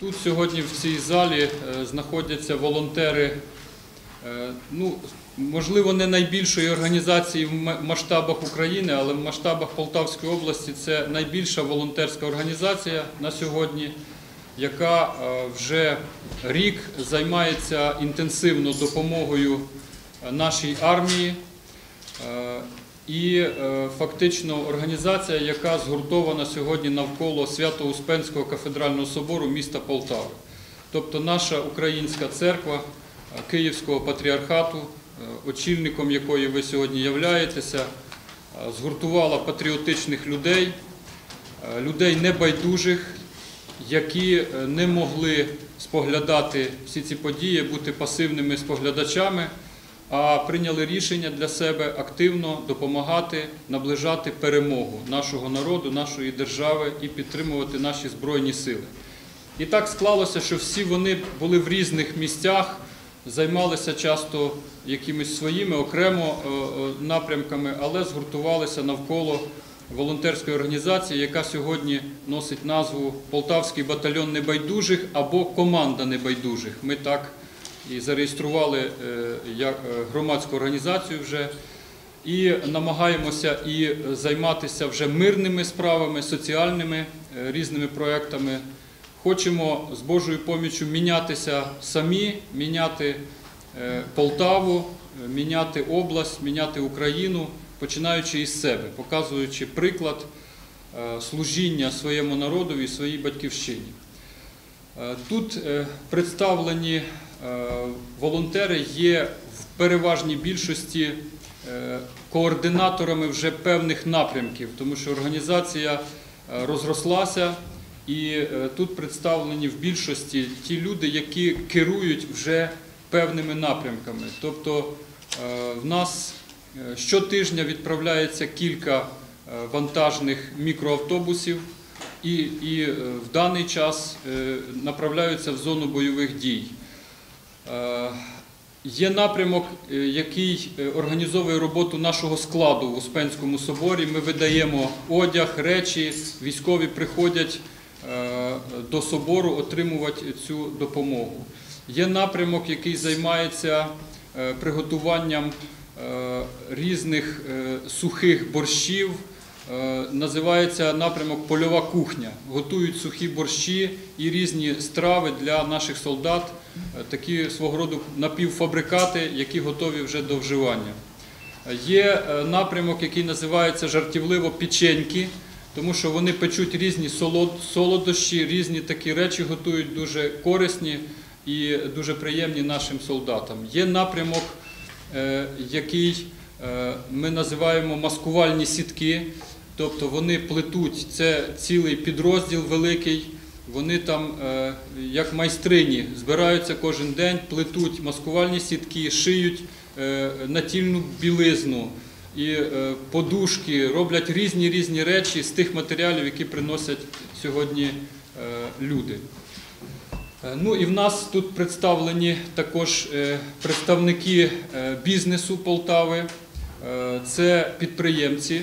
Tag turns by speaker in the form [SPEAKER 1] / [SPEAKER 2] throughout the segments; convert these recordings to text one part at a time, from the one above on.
[SPEAKER 1] Тут сьогодні в цій залі е, знаходяться волонтери, е, ну, можливо, не найбільшої організації в масштабах України, але в масштабах Полтавської області це найбільша волонтерська організація на сьогодні, яка е, вже рік займається інтенсивно допомогою нашій армії. І е, фактично організація, яка згуртована сьогодні навколо Свято-Успенського кафедрального собору міста Полтави. Тобто наша українська церква е, Київського патріархату, е, очільником якої ви сьогодні являєтеся, згуртувала патріотичних людей, людей небайдужих, які не могли споглядати всі ці події, бути пасивними споглядачами, а прийняли рішення для себе активно допомагати наближати перемогу нашого народу, нашої держави і підтримувати наші збройні сили. І так склалося, що всі вони були в різних місцях, займалися часто якимись своїми окремо е, е, напрямками, але згуртувалися навколо волонтерської організації, яка сьогодні носить назву Полтавський батальйон небайдужих або Команда небайдужих. Ми так і зареєстрували е, е, громадську організацію вже. І намагаємося і займатися вже мирними справами, соціальними е, різними проектами. Хочемо з Божою поміччю мінятися самі, міняти Полтаву, міняти область, міняти Україну, починаючи із себе, показуючи приклад служіння своєму народові і своїй батьківщині. Тут представлені волонтери є в переважній більшості е, координаторами вже певних напрямків, тому що організація е, розрослася, і е, тут представлені в більшості ті люди, які керують вже певними напрямками. Тобто е, в нас е, щотижня відправляється кілька е, вантажних мікроавтобусів і, і е, в даний час е, направляються в зону бойових дій. Е, Є напрямок, е, який е, організовує роботу нашого складу в Успенському соборі. Ми видаємо одяг, речі, військові приходять до собору отримувати цю допомогу. Є напрямок, який займається приготуванням різних сухих борщів. Е, Називається напрямок Польова кухня. Готують сухі борщі і різні страви для наших солдат, е, такі свого роду напівфабрикати, які готові вже до вживання. Е, Є напрямок, який називається жартівливо печеньки, тому що вони печуть різні солодощі, різні такі речі готують дуже корисні і дуже приємні нашим солдатам. Є напрямок, який ми називаємо маскувальні сітки. Тобто вони плетуть, це цілий підрозділ великий, вони там, е, як майстрині, збираються кожен день, плетуть маскувальні сітки, шиють е, натільну білизну і е, подушки, роблять різні різні речі з тих матеріалів, які приносять сьогодні люди. Ну і в нас тут представлені також представники бізнесу Полтави, це підприємці.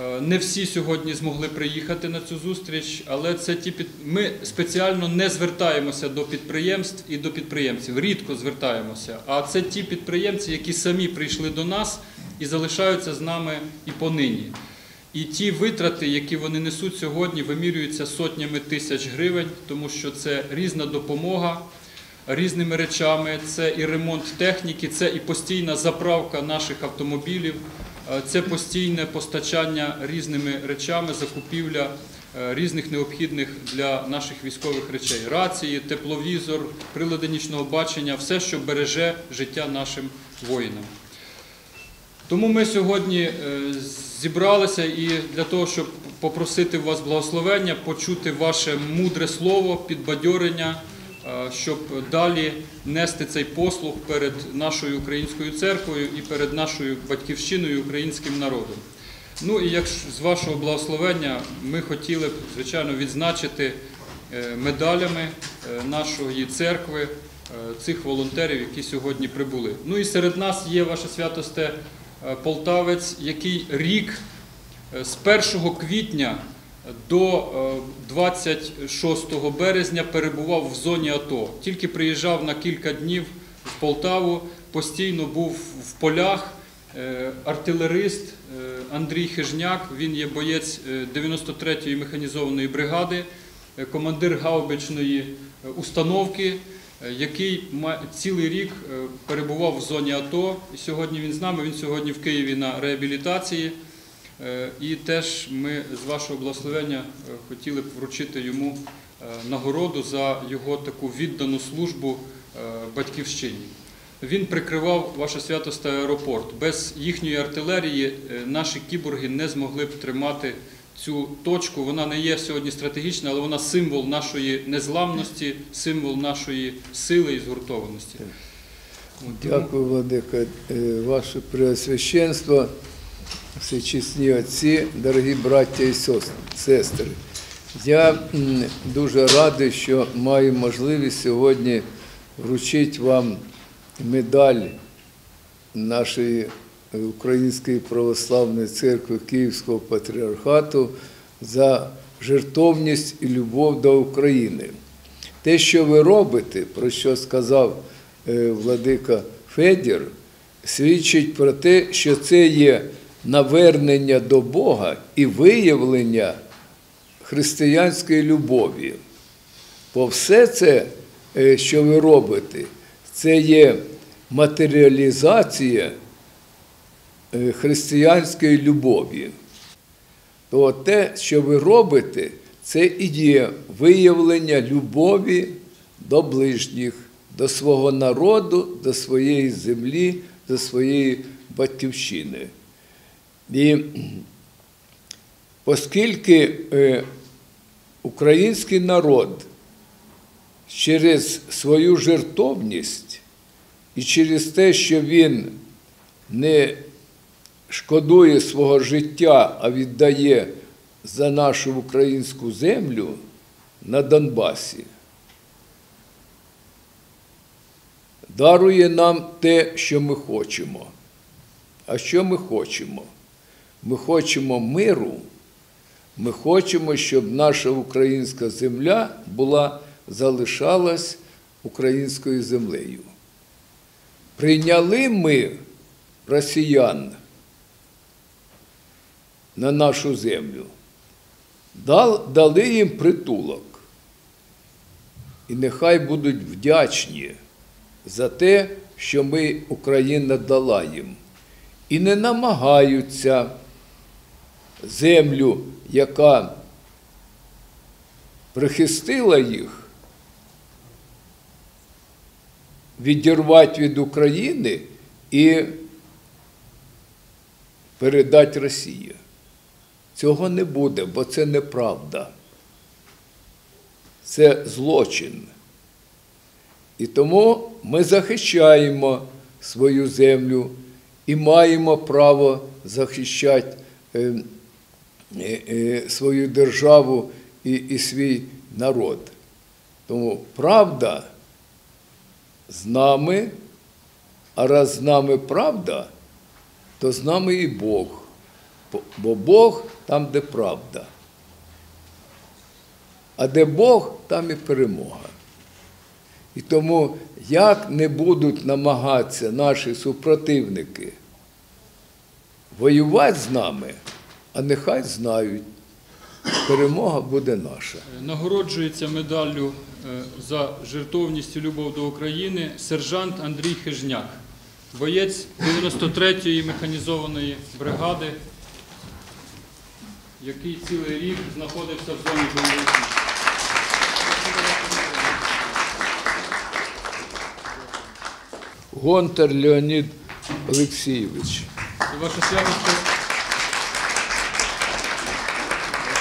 [SPEAKER 1] Е, Не всі сьогодні змогли приїхати на цю зустріч, але це ті під... ми спеціально не звертаємося до підприємств і до підприємців, рідко звертаємося. А це ті підприємці, які самі прийшли до нас і залишаються з нами і понині. І ті витрати, які вони несуть сьогодні, вимірюються сотнями тисяч гривень, тому що це різна допомога різними речами. Це і ремонт техніки, це і постійна заправка наших автомобілів, це постійне постачання різними речами, закупівля е, різних необхідних для наших військових речей: рації, тепловізор, прилади нічного бачення, все, що береже життя нашим воїнам. Тому ми сьогодні е, зібралися і для того, щоб попросити у вас благословення, почути ваше мудре слово, підбадьорення, е, щоб далі нести цей послуг перед нашою українською церквою і перед нашою батьківщиною, українським народом. Ну і як з вашого благословення, ми хотіли б, звичайно, відзначити е, медалями е, нашої церкви е, цих волонтерів, які сьогодні прибули. Ну і серед нас є ваше святосте е, полтавець, який рік е, з 1 квітня до е, 26 березня перебував в зоні АТО. Тільки приїжджав на кілька днів в Полтаву, постійно був в полях. Е, Артилерист е, Андрій Хижняк, він є боєць е, 93-ї механізованої бригади, е, командир гаубичної е, установки, е, який цілий рік е, перебував в зоні АТО. Сьогодні він з нами. Він сьогодні в Києві на реабілітації. Е, І теж ми з вашого благословення е, хотіли б вручити йому е, нагороду за його таку віддану службу батьківщині. Він прикривав ваше святосте аеропорт. Без їхньої артилерії наші кіборги не змогли б тримати цю точку. Вона не є сьогодні стратегічна, але вона символ нашої незламності, символ нашої сили і згуртованості.
[SPEAKER 2] Дякую, Владика, ваше преосвященство, всечесні отці, дорогі браття і сестри. Я дуже радий, що маю можливість сьогодні вручити вам медаль нашої Української православної церкви Київського патріархату за жертовність і любов до України. Те, що ви робите, про що сказав е, владика Федір, свідчить про те, що це є навернення до Бога і виявлення християнської любові. Бо все це, е, що ви робите, це є матеріалізація е, християнської любові. То те, що ви робите, це і є виявлення любові до ближніх, до свого народу, до своєї землі, до своєї батьківщини. І оскільки е, український народ через свою жертовність і через те, що він не шкодує свого життя, а віддає за нашу українську землю на Донбасі, дарує нам те, що ми хочемо. А що ми хочемо? Ми хочемо миру, ми хочемо, щоб наша українська земля була, залишалась українською землею. Прийняли ми росіян на нашу землю, дали їм притулок. І нехай будуть вдячні за те, що ми, Україна дала їм. І не намагаються землю, яка прихистила їх, відірвати від України і передати Росії. Цього не буде, бо це неправда. Це злочин. І тому ми захищаємо свою землю і маємо право захищати е, е, е, свою державу і, і свій народ. Тому правда з нами, а раз з нами правда, то з нами і Бог. Бо- Бо Бог там, де правда. А де Бог, там і перемога. І тому як не будуть намагатися наші супротивники воювати з нами, а нехай знають, перемога буде наша.
[SPEAKER 1] Нагороджується медаллю е, за жертовність і любов до України сержант Андрій Хижняк, боєць 93-ї механізованої бригади, який цілий рік знаходився в зоні бойових. дій.
[SPEAKER 2] Гонтар Леонід Олексійович.
[SPEAKER 1] І Ваше святосте,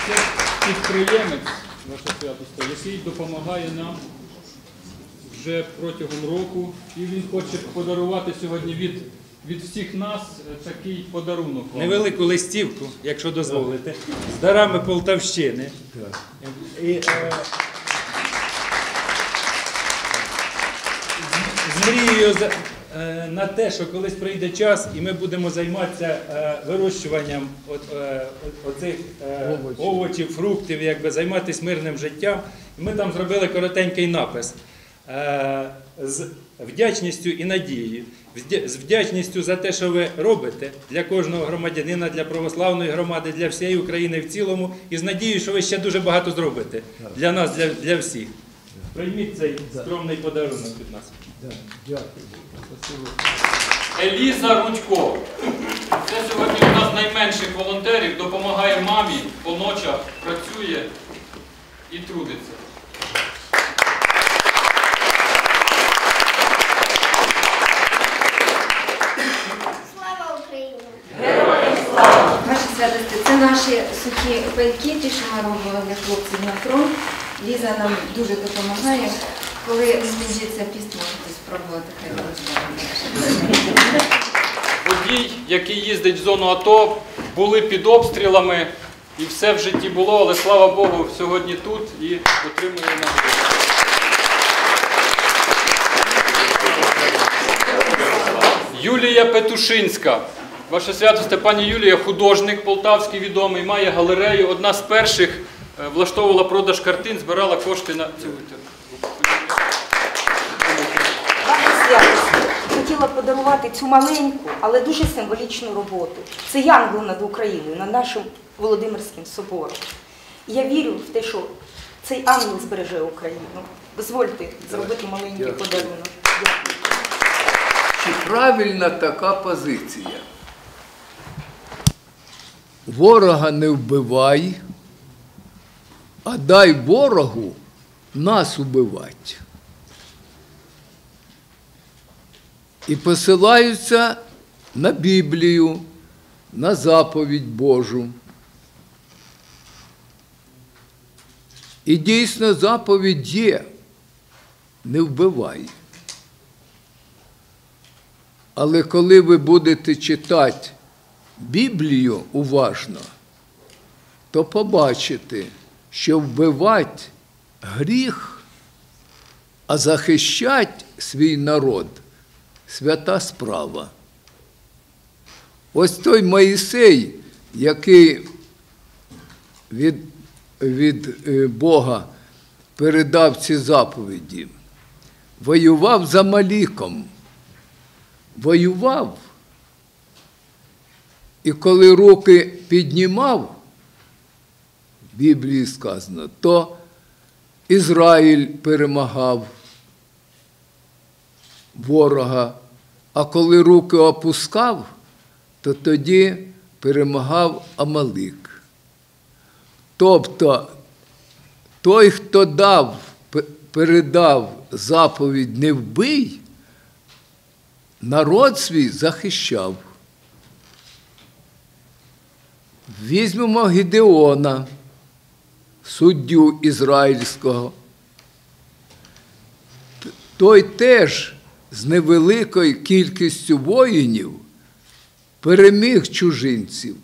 [SPEAKER 1] це підприємець, ваше святосте, який допомагає нам вже протягом року. І він хоче подарувати сьогодні від, від всіх нас такий подарунок. вам.
[SPEAKER 3] Невелику листівку, якщо дозволите, з дарами Полтавщини. І, е, з- мрією за- на те, що колись прийде час, і ми будемо займатися е, вирощуванням е, оцих е,
[SPEAKER 2] Овочів.
[SPEAKER 3] фруктів, якби займатися мирним життям. І ми там зробили коротенький напис е, з вдячністю і надією. З вдячністю за те, що ви робите для кожного громадянина, для православної громади, для всієї України в цілому, і з надією, що ви ще дуже багато зробите для нас, для, для всіх. Прийміть цей скромний подарунок від нас.
[SPEAKER 2] Дякую. Спасибо.
[SPEAKER 1] Еліза Рудько. Це сьогодні у нас найменших волонтерів, допомагає мамі по ночах, працює і трудиться.
[SPEAKER 4] Слава Україні!
[SPEAKER 5] Це наші сухі пайки, ті, що ми робимо для хлопців на фронт. Ліза нам дуже допомагає. Коли скінчиться піст, можете спробувати хай.
[SPEAKER 1] Водій, який їздить в зону АТО, були під обстрілами, і все в житті було, але слава Богу, сьогодні тут і отримує нагороду. Юлія Петушинська. Ваша святосте, пані Юлія, художник полтавський відомий, має галерею. Одна з перших е, влаштовувала продаж картин, збирала кошти на цю.
[SPEAKER 6] Ваша хотіла подарувати цю маленьку, але дуже символічну роботу. Це янгол над Україною, над нашим Володимирським собором. І я вірю в те, що цей ангел збереже Україну. Дозвольте зробити маленький
[SPEAKER 2] Дякую.
[SPEAKER 6] подарунок. Дякую.
[SPEAKER 2] Чи правильна така позиція? Ворога не вбивай, а дай ворогу нас убивати. І посилаються на Біблію, на заповідь Божу. І дійсно заповідь є, не вбивай. Але коли ви будете читати Біблію уважно, то побачите, що вбивати гріх, а захищати свій народ свята справа. Ось той Моїсей, який від, від е, Бога передав ці заповіді, воював за Маліком. Воював, і коли руки піднімав, в Біблії сказано, то Ізраїль перемагав ворога, а коли руки опускав, то тоді перемагав Амалик. Тобто той, хто дав, передав заповідь не вбий, народ свій захищав. Візьмемо Гідеона, суддю ізраїльського. Той теж з невеликою кількістю воїнів переміг чужинців.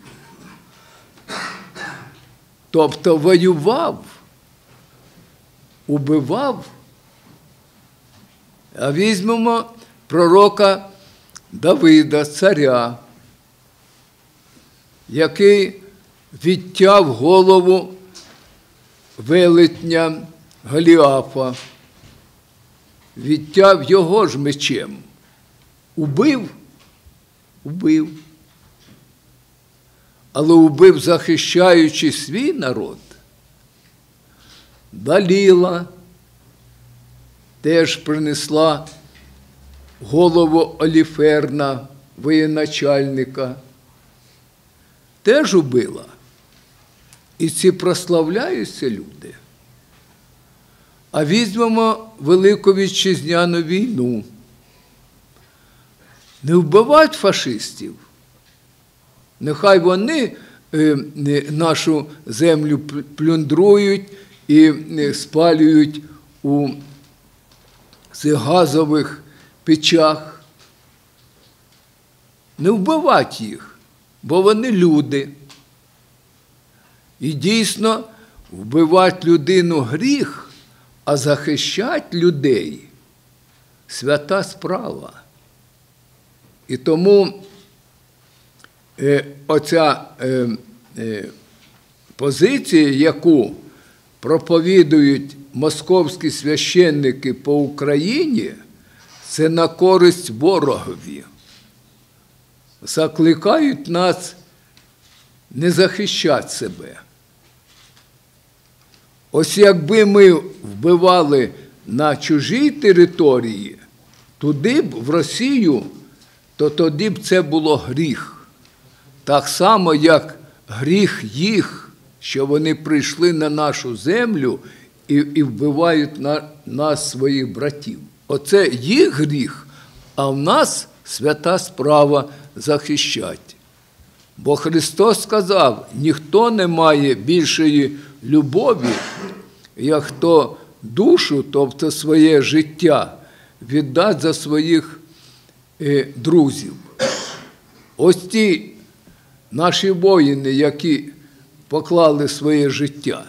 [SPEAKER 2] Тобто воював, убивав. А візьмемо пророка Давида, царя, який відтяв голову велетня Голіафа, відтяв його ж мечем. Убив? Убив. Але убив, захищаючи свій народ. Даліла теж принесла голову Оліферна, воєначальника, теж убила. І ці прославляються люди. А візьмемо Велику Вітчизняну війну. Не вбивають фашистів. Нехай вони е, нашу землю плюндрують і е, спалюють у цих газових печах. Не вбивати їх, бо вони люди. І дійсно вбивати людину гріх, а захищати людей свята справа. І тому е, оця е, е, позиція, яку проповідують московські священники по Україні, це на користь ворогові. Закликають нас не захищати себе. Ось якби ми вбивали на чужій території, туди б в Росію, то тоді б це було гріх. Так само, як гріх їх, що вони прийшли на нашу землю і, і вбивають на нас своїх братів. Оце їх гріх, а в нас свята справа захищати. Бо Христос сказав: ніхто не має більшої любові, як хто душу, тобто своє життя, віддасть за своїх е, друзів. Ось ті наші воїни, які поклали своє життя.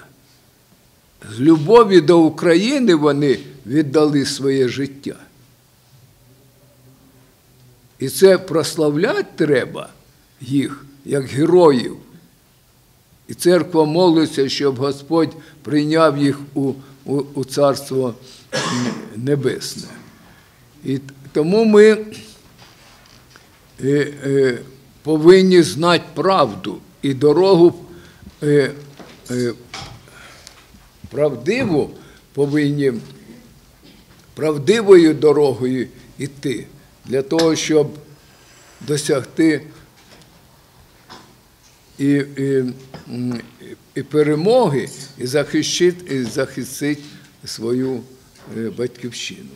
[SPEAKER 2] З любові до України вони віддали своє життя. І це прославляти треба їх як героїв. І церква молиться, щоб Господь прийняв їх у, у, у Царство Небесне. І тому ми е, е, повинні знати правду і дорогу е, е, правдиву повинні правдивою дорогою йти для того, щоб досягти і, і, і перемоги, і захистити, і захистить свою е, батьківщину.